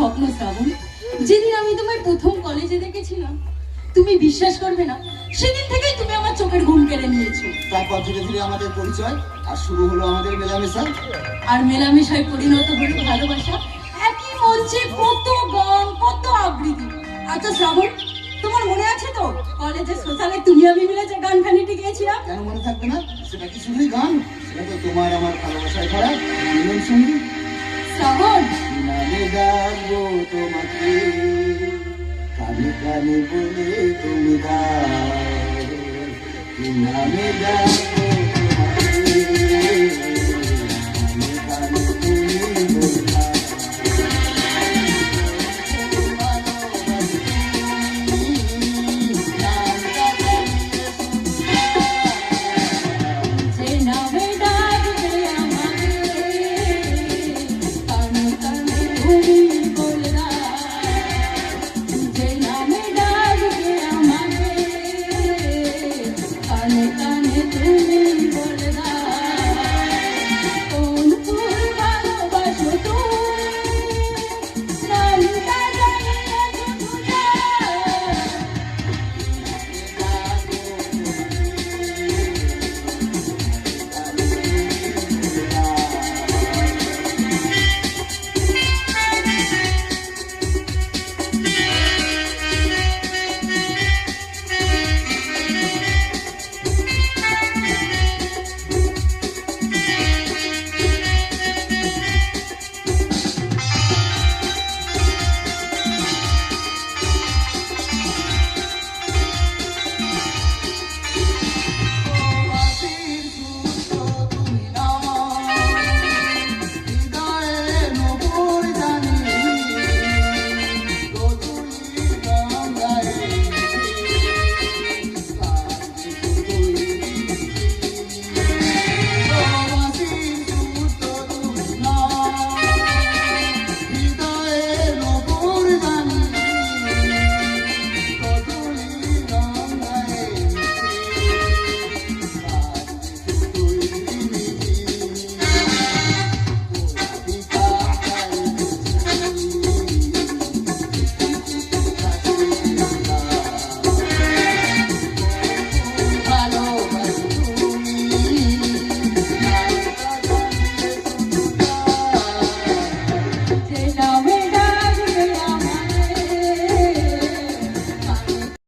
স্বপ্ন শ্রাবণ যেদিন আমি তোমায় প্রথম কলেজে দেখেছিলাম তুমি বিশ্বাস করবে না সেদিন থেকেই তুমি আমার চোখের ঘুম কেড়ে নিয়েছো। তারপর ধীরে ধীরে আমাদের পরিচয় আর শুরু হলো আমাদের মেলামেশা। আর মেলামেশায় পরিণত হলো ভালোবাসা। একই মঞ্চে কত গান কত আবৃত্তি। আচ্ছা শ্রাবণ তোমার মনে আছে তো? কলেজে সোশ্যালে তুমি আমি মিলে যে গান খানিটি গিয়েছিলাম কেন মনে থাকবে না? সেটা কি শুধুই গান? সেটা তো তোমার আমার ভালোবাসায় ভরা সংগীত শ্রাবণ নামে ডাকবো তোমাকে কানে কানে বলে তুমি গাও নামে ডাকবো প্রেম বলদা